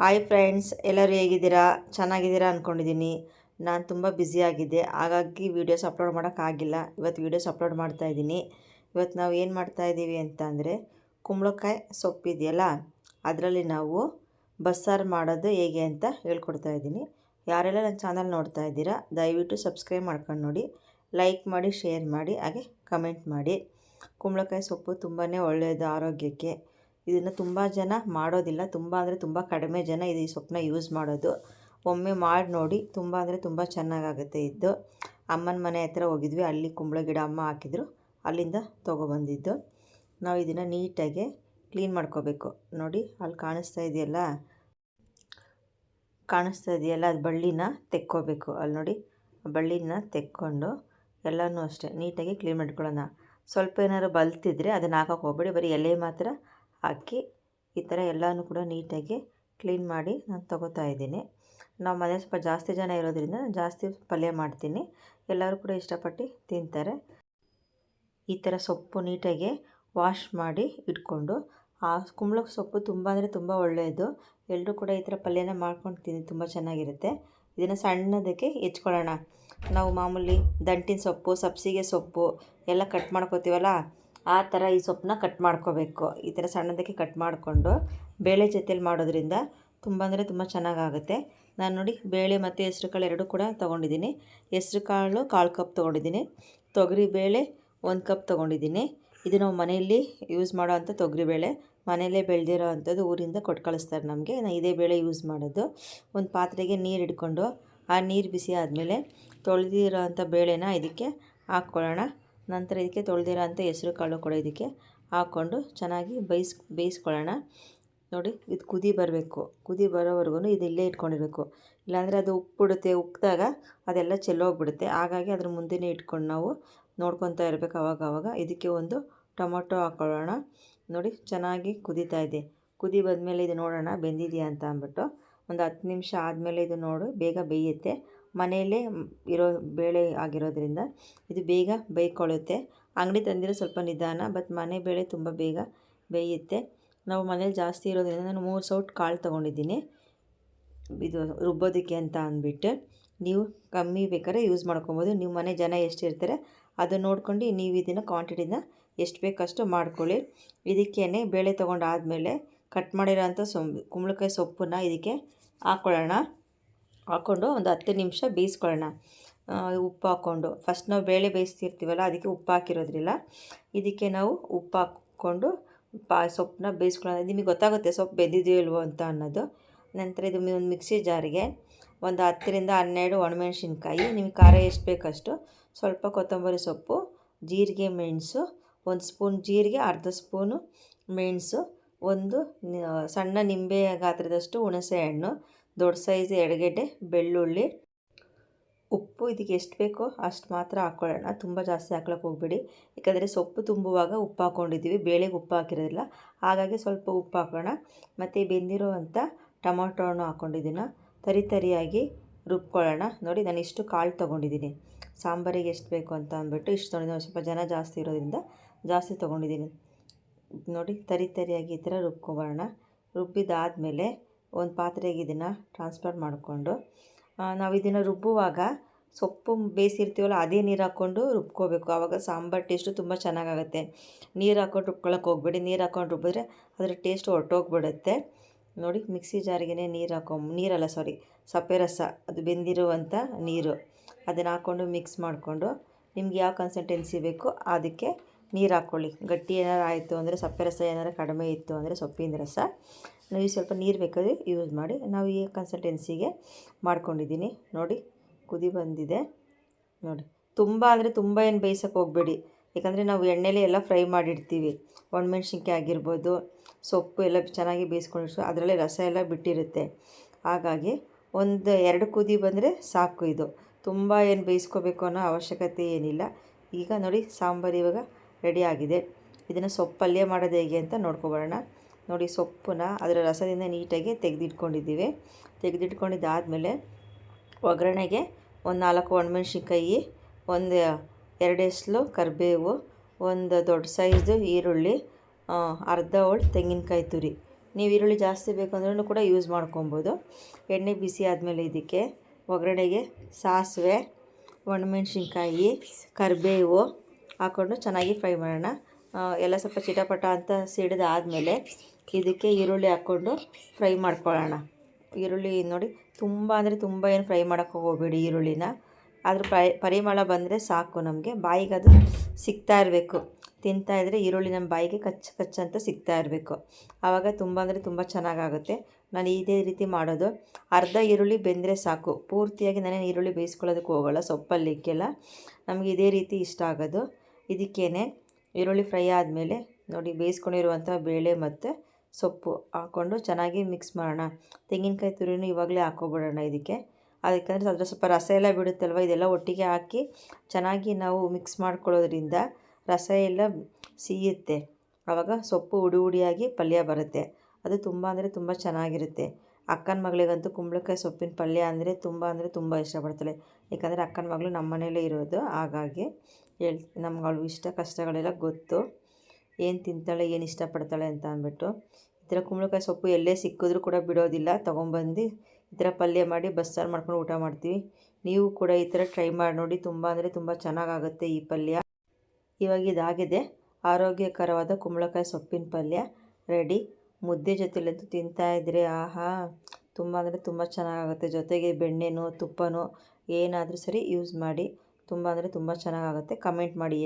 Hi friends, ಎಲ್ಲರೂ ಹೇಗಿದ್ದೀರಾ? ಚೆನ್ನಾಗಿದ್ದೀರಾ ಅಂದ್ಕೊಂಡಿದ್ದೀನಿ ನಾನು ತುಂಬ ಬ್ಯುಸಿಯಾಗಿದ್ದೆ ಹಾಗಾಗಿ ವೀಡಿಯೋಸ್ ಅಪ್ಲೋಡ್ ಮಾಡೋಕ್ಕಾಗಿಲ್ಲ ಇವತ್ತು ವೀಡಿಯೋಸ್ ಅಪ್ಲೋಡ್ ಮಾಡ್ತಾ ಇದ್ದೀನಿ. ಇವತ್ತು ನಾವು ಏನು ಮಾಡ್ತಾಯಿದ್ದೀವಿ ಅಂತ ಅಂದರೆ, ಕುಂಬಳಕಾಯಿ ಸೊಪ್ಪಿದೆಯಲ್ಲ ಅದರಲ್ಲಿ ನಾವು ಬಸ್ಸಾರು ಮಾಡೋದು ಹೇಗೆ ಅಂತ ಹೇಳ್ಕೊಡ್ತಾ ಇದ್ದೀನಿ. ಯಾರೆಲ್ಲ ನನ್ನ ಚಾನಲ್ ನೋಡ್ತಾ ಇದ್ದೀರಾ, ದಯವಿಟ್ಟು ಸಬ್ಸ್ಕ್ರೈಬ್ ಮಾಡ್ಕೊಂಡು ನೋಡಿ. ಲೈಕ್ ಮಾಡಿ ಶೇರ್ ಮಾಡಿ, ಹಾಗೆ ಕಮೆಂಟ್ ಮಾಡಿ. ಕುಂಬಳಕಾಯಿ ಸೊಪ್ಪು ತುಂಬಾ ಒಳ್ಳೆಯದು ಆರೋಗ್ಯಕ್ಕೆ. ಇದನ್ನು ತುಂಬ ಜನ ಮಾಡೋದಿಲ್ಲ. ತುಂಬ ಅಂದರೆ ತುಂಬ ಕಡಿಮೆ ಜನ ಇದು ಈ ಸೊಪ್ಪನ್ನ ಯೂಸ್ ಮಾಡೋದು. ಒಮ್ಮೆ ಮಾಡಿ ನೋಡಿ ತುಂಬ ಅಂದರೆ ತುಂಬ ಚೆನ್ನಾಗಾಗುತ್ತೆ ಇದ್ದು ಅಮ್ಮನ ಮನೆ ಹತ್ರ ಹೋಗಿದ್ವಿ. ಅಲ್ಲಿ ಕುಂಬಳ ಗಿಡ ಅಮ್ಮ ಹಾಕಿದ್ರು. ಅಲ್ಲಿಂದ ತೊಗೊಬಂದಿದ್ದು. ನಾವು ಇದನ್ನು ನೀಟಾಗಿ ಕ್ಲೀನ್ ಮಾಡ್ಕೋಬೇಕು. ನೋಡಿ ಅಲ್ಲಿ ಕಾಣಿಸ್ತಾ ಇದೆಯಲ್ಲ? ಕಾಣಿಸ್ತಾ ಇದೆಯಲ್ಲ? ಅದು ಬಳ್ಳಿನ ತೆಕ್ಕೋಬೇಕು. ಅಲ್ಲಿ ನೋಡಿ, ಬಳ್ಳಿನ ತೆಕ್ಕೊಂಡು ಎಲ್ಲನೂ ಅಷ್ಟೇ ನೀಟಾಗಿ ಕ್ಲೀನ್ ಮಾಡ್ಕೊಳ್ಳೋಣ. ಸ್ವಲ್ಪ ಏನಾದ್ರು ಬಲ್ತಿದ್ರೆ ಅದನ್ನು ಹಾಕೋಕೆ ಹೋಗ್ಬೇಡಿ. ಬರೀ ಎಲೆ ಮಾತ್ರ ಹಾಕಿ ಈ ಥರ ಎಲ್ಲನೂ ಕೂಡ ನೀಟಾಗಿ ಕ್ಲೀನ್ ಮಾಡಿ ನಾನು ತೊಗೋತಾ ಇದ್ದೀನಿ. ನಾವು ಮನೆ ಸ್ವಲ್ಪ ಜಾಸ್ತಿ ಜನ ಇರೋದ್ರಿಂದ ಜಾಸ್ತಿ ಪಲ್ಯ ಮಾಡ್ತೀನಿ. ಎಲ್ಲರೂ ಕೂಡ ಇಷ್ಟಪಟ್ಟು ತಿಂತಾರೆ. ಈ ಥರ ಸೊಪ್ಪು ನೀಟಾಗಿ ವಾಶ್ ಮಾಡಿ ಇಟ್ಕೊಂಡು, ಆ ಕುಂಬಳ ಸೊಪ್ಪು ತುಂಬ ಅಂದರೆ ತುಂಬ ಒಳ್ಳೆಯದು. ಎಲ್ಲರೂ ಕೂಡ ಈ ಥರ ಪಲ್ಯನ ಮಾಡ್ಕೊಂಡು ತಿನ್ನಿ ತುಂಬ ಚೆನ್ನಾಗಿರುತ್ತೆ. ಇದನ್ನು ಸಣ್ಣದಕ್ಕೆ ಹೆಚ್ಕೊಳ್ಳೋಣ. ನಾವು ಮಾಮೂಲಿ ದಂಟಿನ ಸೊಪ್ಪು, ಸಬ್ಸಿಗೆ ಸೊಪ್ಪು ಎಲ್ಲ ಕಟ್ ಮಾಡ್ಕೋತೀವಲ್ಲ ಆ ಥರ ಈ ಸೊಪ್ಪನ್ನ ಕಟ್ ಮಾಡ್ಕೋಬೇಕು. ಈ ಥರ ಸಣ್ಣದಕ್ಕೆ ಕಟ್ ಮಾಡಿಕೊಂಡು ಬೇಳೆ ಜೊತೆಲಿ ಮಾಡೋದ್ರಿಂದ ತುಂಬ ಅಂದರೆ ತುಂಬ ಚೆನ್ನಾಗಾಗುತ್ತೆ. ನಾನು ನೋಡಿ ಬೇಳೆ ಮತ್ತು ಹೆಸ್ರು ಕಾಳು ಎರಡೂ ಕೂಡ ತೊಗೊಂಡಿದ್ದೀನಿ. ಹೆಸ್ರು ಕಾಳು ಕಾಲು ಕಪ್ ತೊಗೊಂಡಿದ್ದೀನಿ. ತೊಗರಿ ಬೇಳೆ ಒಂದು ಕಪ್ ತೊಗೊಂಡಿದ್ದೀನಿ. ಇದು ನಾವು ಮನೆಯಲ್ಲಿ ಯೂಸ್ ಮಾಡೋ ಅಂಥ ತೊಗರಿಬೇಳೆ ಮನೆಯಲ್ಲೇ ಬೆಳೆದಿರೋ ಅಂಥದ್ದು ಊರಿಂದ ಕೊಟ್ಟು ಕಳಿಸ್ತಾರೆ ನಮಗೆ. ನಾನು ಇದೇ ಬೇಳೆ ಯೂಸ್ ಮಾಡೋದು. ಒಂದು ಪಾತ್ರೆಗೆ ನೀರು ಇಟ್ಕೊಂಡು ಆ ನೀರು ಬಿಸಿ ಆದಮೇಲೆ ತೊಳೆದಿರೋ ಅಂಥ ಬೇಳೆನ ಇದಕ್ಕೆ ಹಾಕ್ಕೊಳ್ಳೋಣ. ನಂತರ ಇದಕ್ಕೆ ತೊಳೆದಿರೋ ಅಂತ ಹೆಸ್ರು ಕಾಳು ಕೂಡ ಇದಕ್ಕೆ ಹಾಕ್ಕೊಂಡು ಚೆನ್ನಾಗಿ ಬೇಯಿಸ್, ಬೇಯಿಸ್ಕೊಳ್ಳೋಣ. ನೋಡಿ, ಇದು ಕುದಿ ಬರಬೇಕು. ಕುದಿ ಬರೋವರೆಗೂ ಇದು ಇಲ್ಲೇ ಇಟ್ಕೊಂಡಿರಬೇಕು. ಇಲ್ಲಾಂದರೆ ಅದು ಉಪ್ಪಿಡುತ್ತೆ, ಉಕ್ಕಿದಾಗ ಅದೆಲ್ಲ ಚೆಲ್ಲೋಗ್ಬಿಡುತ್ತೆ ಹಾಗಾಗಿ ಅದ್ರ ಮುಂದೆನೇ ಇಟ್ಕೊಂಡು ನಾವು ನೋಡ್ಕೊತಾ ಇರಬೇಕು ಅವಾಗ ಅವಾಗ ಇದಕ್ಕೆ ಒಂದು ಟೊಮೊಟೊ ಹಾಕ್ಕೊಳ್ಳೋಣ ನೋಡಿ, ಚೆನ್ನಾಗಿ ಕುದೀತಾ ಇದೆ. ಕುದಿ ಬಂದಮೇಲೆ ಇದು ನೋಡೋಣ, ಬೆಂದಿದೆಯಾ ಅಂತ ಅಂದ್ಬಿಟ್ಟು. ಒಂದು ಹತ್ತು ನಿಮಿಷ ಆದಮೇಲೆ ಇದು ನೋಡು, ಬೇಗ ಬೇಯುತ್ತೆ. ಮನೆಯಲ್ಲೇ ಇರೋ ಬೇಳೆ ಆಗಿರೋದ್ರಿಂದ ಇದು ಬೇಗ ಬೇಯ್ಕೊಳ್ಳುತ್ತೆ. ಅಂಗಡಿ ತಂದಿರೋ ಸ್ವಲ್ಪ ನಿಧಾನ, ಬಟ್ ಮನೆ ಬೇಳೆ ತುಂಬ ಬೇಗ ಬೇಯುತ್ತೆ. ನಾವು ಮನೇಲಿ ಜಾಸ್ತಿ ಇರೋದ್ರಿಂದ ನಾನು ಮೂರು ಸೌಟ್ ಕಾಳು ತೊಗೊಂಡಿದ್ದೀನಿ. ಇದು ರುಬ್ಬೋದಕ್ಕೆ ಅಂತ ಅಂದ್ಬಿಟ್ಟು ನೀವು ಕಮ್ಮಿ ಬೇಕಾದ್ರೆ ಯೂಸ್ ಮಾಡ್ಕೊಬೋದು. ನೀವು ಮನೆ ಜನ ಎಷ್ಟು ಇರ್ತಾರೆ ಅದನ್ನು ನೋಡ್ಕೊಂಡು ನೀವು ಇದನ್ನು ಕ್ವಾಂಟಿಟಿನ ಎಷ್ಟು ಬೇಕಷ್ಟು ಮಾಡ್ಕೊಳ್ಳಿ. ಇದಕ್ಕೇ ಬೇಳೆ ತೊಗೊಂಡಾದಮೇಲೆ ಕಟ್ ಮಾಡಿರೋಂಥ ಸೊ, ಕುಂಬಳಕಾಯಿ ಸೊಪ್ಪನ್ನ ಇದಕ್ಕೆ ಹಾಕ್ಕೊಳ್ಳೋಣ ಹಾಕ್ಕೊಂಡು ಒಂದು ಹತ್ತು ನಿಮಿಷ ಬೇಯಿಸ್ಕೊಳ್ಳೋಣ. ಉಪ್ಪು ಹಾಕ್ಕೊಂಡು ಫಸ್ಟ್ ನಾವು ಬೇಳೆ ಬೇಯಿಸ್ತಿರ್ತೀವಲ್ಲ, ಅದಕ್ಕೆ ಉಪ್ಪು ಹಾಕಿರೋದ್ರಿಲ್ಲ. ಇದಕ್ಕೆ ನಾವು ಉಪ್ಪು ಹಾಕ್ಕೊಂಡು ಪಾ, ಸೊಪ್ಪನ್ನ ಬೇಯಿಸ್ಕೊಳ್ಳೋಣ. ನಿಮಗೆ ಗೊತ್ತಾಗುತ್ತೆ ಸೊಪ್ಪು ಬೆಂದಿದೆಯೋ ಇಲ್ವೋ ಅಂತ ಅನ್ನೋದು. ನಂತರ ಇದು ಒಂದು ಮಿಕ್ಸಿ ಜಾರಿಗೆ ಒಂದು ಹತ್ತರಿಂದ ಹನ್ನೆರಡು ಒಣಮೆಣ್ಸಿನ್ಕಾಯಿ, ನಿಮಗೆ ಖಾರ ಎಷ್ಟು ಬೇಕಷ್ಟು ಸ್ವಲ್ಪ ಕೊತ್ತಂಬರಿ ಸೊಪ್ಪು, ಜೀರಿಗೆ ಮೆಣಸು, ಒಂದು ಸ್ಪೂನ್ ಜೀರಿಗೆ, ಅರ್ಧ ಸ್ಪೂನು ಮೆಣಸು, ಒಂದು ಸಣ್ಣ ನಿಂಬೆ ಗಾತ್ರದಷ್ಟು ಹುಣಸೆ ಹಣ್ಣು ದೊಡ್ಡ ಸೈಜ್ ಎಡಗಡ್ಡೆ, ಬೆಳ್ಳುಳ್ಳಿ, ಉಪ್ಪು ಇದಕ್ಕೆ ಎಷ್ಟು ಬೇಕೋ ಅಷ್ಟು ಮಾತ್ರ ಹಾಕ್ಕೊಳ್ಳೋಣ. ತುಂಬ ಜಾಸ್ತಿ ಹಾಕ್ಳಕ್ಕೆ ಹೋಗ್ಬೇಡಿ. ಯಾಕಂದರೆ ಸೊಪ್ಪು ತುಂಬುವಾಗ ಉಪ್ಪು ಹಾಕ್ಕೊಂಡಿದ್ದೀವಿ. ಬೇಳೆಗೆ ಉಪ್ಪು ಹಾಕಿರೋದಿಲ್ಲ. ಹಾಗಾಗಿ ಸ್ವಲ್ಪ ಉಪ್ಪು ಹಾಕೋಣ. ಮತ್ತು ಬೆಂದಿರುವಂಥ ಟೊಮೊಟೊ ಹಣ್ಣು ಹಾಕ್ಕೊಂಡಿದ್ದೀನಿ ತರಿ ತರಿಯಾಗಿ ರುಬ್ಕೊಳ್ಳೋಣ. ನೋಡಿ, ನಾನು ಇಷ್ಟು ಕಾಳು ತೊಗೊಂಡಿದ್ದೀನಿ. ಸಾಂಬಾರಿಗೆ ಎಷ್ಟು ಬೇಕು ಅಂತ ಅಂದ್ಬಿಟ್ಟು ಇಷ್ಟು ತೊಗೊಂಡಿದ್ದೀನಿ ಸ್ವಲ್ಪ ಜನ ಜಾಸ್ತಿ ಇರೋದ್ರಿಂದ ಜಾಸ್ತಿ ತೊಗೊಂಡಿದ್ದೀನಿ. ನೋಡಿ, ತರಿ ತರಿಯಾಗಿ ಈ ಥರ ರುಬ್ಕೊಬೋಣ ರುಬ್ಬಿದಾದಮೇಲೆ ಒಂದು ಪಾತ್ರೆಗೆ ಇದನ್ನು ಟ್ರಾನ್ಸ್ಫರ್ ಮಾಡಿಕೊಂಡು ನಾವು ಇದನ್ನು ರುಬ್ಬುವಾಗ ಸೊಪ್ಪು ಬೇಯಿಸಿರ್ತೀವಲ್ಲ, ಅದೇ ನೀರು ಹಾಕ್ಕೊಂಡು ರುಬ್ಕೋಬೇಕು. ಆವಾಗ ಸಾಂಬಾರು ಟೇಸ್ಟು ತುಂಬ ಚೆನ್ನಾಗಾಗುತ್ತೆ. ನೀರು ಹಾಕ್ಕೊಂಡು ರುಬ್ಕೊಳ್ಳೋಕೆ ಹೋಗ್ಬೇಡಿ. ನೀರು ಹಾಕ್ಕೊಂಡು ರುಬ್ಬಿದ್ರೆ ಅದರ ಟೇಸ್ಟ್ ಹೊರ್ಟೋಗ್ಬಿಡುತ್ತೆ. ನೋಡಿ, ಮಿಕ್ಸಿ ಜಾರಿಗೆ ನೀರು ಹಾಕೋ, ನೀರಲ್ಲ ಸಾರಿ ಸಪ್ಪೆ ರಸ, ಅದು ಬೆಂದಿರುವಂಥ ನೀರು. ಅದನ್ನು ಹಾಕ್ಕೊಂಡು ಮಿಕ್ಸ್ ಮಾಡಿಕೊಂಡು, ನಿಮ್ಗೆ ಯಾವ ಕನ್ಸಿಸ್ಟೆನ್ಸಿ ಬೇಕೋ ಅದಕ್ಕೆ ನೀರು ಹಾಕ್ಕೊಳ್ಳಿ ಗಟ್ಟಿ ಏನಾರು ಆಯಿತು ಅಂದರೆ ಸಪ್ಪೆ ರಸ ಏನಾರು ಕಡಿಮೆ ಇತ್ತು ಅಂದರೆ ಸೊಪ್ಪಿನ ರಸ. ನೀವು ಸ್ವಲ್ಪ ನೀರು ಬೇಕಾದರೆ ಯೂಸ್ ಮಾಡಿ. ನಾವು ಈ ಕನ್ಸಲ್ಟೆನ್ಸಿಗೆ ಮಾಡ್ಕೊಂಡಿದ್ದೀನಿ ನೋಡಿ, ಕುದಿ ಬಂದಿದೆ. ನೋಡಿ, ತುಂಬ ಅಂದರೆ ತುಂಬ ಏನು ಬೇಯಿಸೋಕೆ ಹೋಗಬೇಡಿ. ಯಾಕಂದರೆ ನಾವು ಎಣ್ಣೆಲೆ ಎಲ್ಲ ಫ್ರೈ ಮಾಡಿರ್ತೀವಿ. ಒಣಮೆಣ್ಸಿನ್ಕಾಯಿ ಆಗಿರ್ಬೋದು, ಸೊಪ್ಪು ಎಲ್ಲ ಚೆನ್ನಾಗಿ ಬೇಯಿಸ್ಕೊಂಡಿರ್ತೀವಿ, ಅದರಲ್ಲಿ ರಸ ಎಲ್ಲ ಬಿಟ್ಟಿರುತ್ತೆ. ಹಾಗಾಗಿ ಒಂದು ಎರಡು ಕುದಿ ಬಂದರೆ ಸಾಕು ಇದು. ತುಂಬ ಏನು ಬೇಯಿಸ್ಕೋಬೇಕು ಅನ್ನೋ ಅವಶ್ಯಕತೆ ಏನಿಲ್ಲ. ಈಗ ನೋಡಿ, ಸಾಂಬಾರು ಇವಾಗ ರೆಡಿ ಆಗಿದೆ ಇದನ್ನು ಸೊಪ್ಪು ಪಲ್ಯ ಮಾಡೋದು ಹೇಗೆ ಅಂತ ನೋಡ್ಕೊಬರೋಣ. ನೋಡಿ ಸೊಪ್ಪನ್ನ ಅದರ ರಸದಿಂದ ನೀಟಾಗಿ ತೆಗೆದಿಟ್ಕೊಂಡಿದ್ದೀವಿ. ತೆಗೆದಿಟ್ಕೊಂಡಿದ್ದಾದಮೇಲೆ ಒಗ್ಗರಣೆಗೆ ಒಂದು ನಾಲ್ಕು ಒಣಮೆಣ್ಸಿನ್ಕಾಯಿ, ಒಂದು ಎರಡು ಎಸ್ಲು ಕರಿಬೇವು, ಒಂದು ದೊಡ್ಡ ಸೈಜ್ದು ಈರುಳ್ಳಿ ಅರ್ಧ ಹೋಳು ತೆಂಗಿನಕಾಯಿ ತುರಿ. ನೀವು ಈರುಳ್ಳಿ ಜಾಸ್ತಿ ಬೇಕಂದ್ರೂ ಕೂಡ ಯೂಸ್ ಮಾಡ್ಕೊಬೋದು. ಎಣ್ಣೆ ಬಿಸಿ ಆದಮೇಲೆ ಇದಕ್ಕೆ ಒಗ್ಗರಣೆಗೆ ಸಾಸಿವೆ, ಒಣಮೆಣ್ಸಿನ್ಕಾಯಿ, ಕರಿಬೇವು ಹಾಕ್ಕೊಂಡು ಚೆನ್ನಾಗಿ ಫ್ರೈ ಮಾಡೋಣ. ಎಲ್ಲ ಸ್ವಲ್ಪ ಚಿಟಪಟ ಅಂತ ಸಿಡಿದಾದಮೇಲೆ ಇದಕ್ಕೆ ಈರುಳ್ಳಿ ಹಾಕ್ಕೊಂಡು ಫ್ರೈ ಮಾಡ್ಕೊಳ್ಳೋಣ. ಈರುಳ್ಳಿ ನೋಡಿ, ತುಂಬ ಅಂದರೆ ತುಂಬ ಏನು ಫ್ರೈ ಮಾಡೋಕ್ಕೆ ಹೋಗಬೇಡಿ ಈರುಳ್ಳಿನ. ಅದ್ರ ಪ್ರೈ, ಪರಿಮಳ ಬಂದರೆ ಸಾಕು ನಮಗೆ. ಬಾಯಿಗೆ ಅದು ಸಿಗ್ತಾ ಇರಬೇಕು. ತಿಂತಾ ಇದ್ದರೆ ಈರುಳ್ಳಿ ನಮ್ಮ ಬಾಯಿಗೆ ಕಚ್ಚ ಕಚ್ಚ ಅಂತ ಸಿಗ್ತಾ ಇರಬೇಕು. ಆವಾಗ ತುಂಬ ಅಂದರೆ ತುಂಬ ಚೆನ್ನಾಗಾಗುತ್ತೆ. ನಾನು ಇದೇ ರೀತಿ ಮಾಡೋದು. ಅರ್ಧ ಈರುಳ್ಳಿ ಬೆಂದರೆ ಸಾಕು. ಪೂರ್ತಿಯಾಗಿ ನಾನೇನು ಈರುಳ್ಳಿ ಬೇಯಿಸ್ಕೊಳ್ಳೋದಕ್ಕೆ ಹೋಗೋಲ್ಲ ಸೊಪ್ಪಲ್ಲಿಕ್ಕೆಲ್ಲ ನಮಗೆ ಇದೇ ರೀತಿ ಇಷ್ಟ ಆಗೋದು. ಇದಕ್ಕೇನೆ ಈರುಳ್ಳಿ ಫ್ರೈ ಆದಮೇಲೆ ನೋಡಿ ಬೇಯಿಸ್ಕೊಂಡಿರುವಂಥ ಬೇಳೆ ಮತ್ತು ಸೊಪ್ಪು ಹಾಕ್ಕೊಂಡು ಚೆನ್ನಾಗಿ ಮಿಕ್ಸ್ ಮಾಡೋಣ. ತೆಂಗಿನಕಾಯಿ ತುರಿನೂ ಇವಾಗಲೇ ಹಾಕ್ಕೊಬಿಡೋಣ ಇದಕ್ಕೆ. ಅದಕ್ಕೆ ಅದರ ಸ್ವಲ್ಪ ರಸ ಎಲ್ಲ ಬಿಡುತ್ತಲ್ವ? ಇದೆಲ್ಲ ಒಟ್ಟಿಗೆ ಹಾಕಿ ಚೆನ್ನಾಗಿ ನಾವು ಮಿಕ್ಸ್ ಮಾಡ್ಕೊಳ್ಳೋದ್ರಿಂದ ರಸ ಎಲ್ಲ ಸಿಯುತ್ತೆ. ಆವಾಗ ಸೊಪ್ಪು ಉಡಿ ಉಡಿಯಾಗಿ ಪಲ್ಯ ಬರುತ್ತೆ. ಅದು ತುಂಬ ಅಂದರೆ ತುಂಬ ಚೆನ್ನಾಗಿರುತ್ತೆ. ಅಕ್ಕನ ಮಗಳಿಗಂತೂ ಕುಂಬಳಕಾಯಿ ಸೊಪ್ಪಿನ ಪಲ್ಯ ಅಂದರೆ ತುಂಬ ಅಂದರೆ ತುಂಬ ಇಷ್ಟಪಡ್ತಾಳೆ. ಯಾಕಂದರೆ ಅಕ್ಕನ ಮಗಳು ನಮ್ಮ ಮನೇಲೇ ಇರೋದು. ಹಾಗಾಗಿ ಹೇಳ್ ನಮ್ಗೆ ಅವಳು ಇಷ್ಟ ಕಷ್ಟಗಳೆಲ್ಲ ಗೊತ್ತು. ಏನು ತಿಂತಾಳೆ, ಏನು ಇಷ್ಟಪಡ್ತಾಳೆ ಅಂತ ಅಂದ್ಬಿಟ್ಟು. ಈ ಥರ ಕುಂಬಳಕಾಯಿ ಸೊಪ್ಪು ಎಲ್ಲೇ ಸಿಕ್ಕಿದ್ರೂ ಕೂಡ ಬಿಡೋದಿಲ್ಲ. ತೊಗೊಂಬಂದು ಈ ಥರ ಪಲ್ಯ ಮಾಡಿ ಬಸ್ಸಾರು ಮಾಡ್ಕೊಂಡು ಊಟ ಮಾಡ್ತೀವಿ. ನೀವು ಕೂಡ ಈ ಥರ ಟ್ರೈ ಮಾಡಿ ನೋಡಿ. ತುಂಬ ಅಂದರೆ ತುಂಬ ಚೆನ್ನಾಗಾಗುತ್ತೆ ಈ ಪಲ್ಯ. ಇವಾಗ ಇದಾಗಿದೆ. ಆರೋಗ್ಯಕರವಾದ ಕುಂಬಳಕಾಯಿ ಸೊಪ್ಪಿನ ಪಲ್ಯ ರೆಡಿ. ಮುದ್ದೆ ಜೊತೆಲಂತೂ ತಿಂತಾ ಇದ್ದರೆ ಆಹಾ, ತುಂಬ ಅಂದರೆ ತುಂಬ ಚೆನ್ನಾಗಾಗುತ್ತೆ. ಜೊತೆಗೆ ಬೆಣ್ಣೆನೋ, ತುಪ್ಪನೋ ಏನಾದರೂ ಸರಿ ಯೂಸ್ ಮಾಡಿ ತುಂಬ ಅಂದರೆ ತುಂಬ ಚೆನ್ನಾಗಾಗುತ್ತೆ. ಕಮೆಂಟ್ ಮಾಡಿ.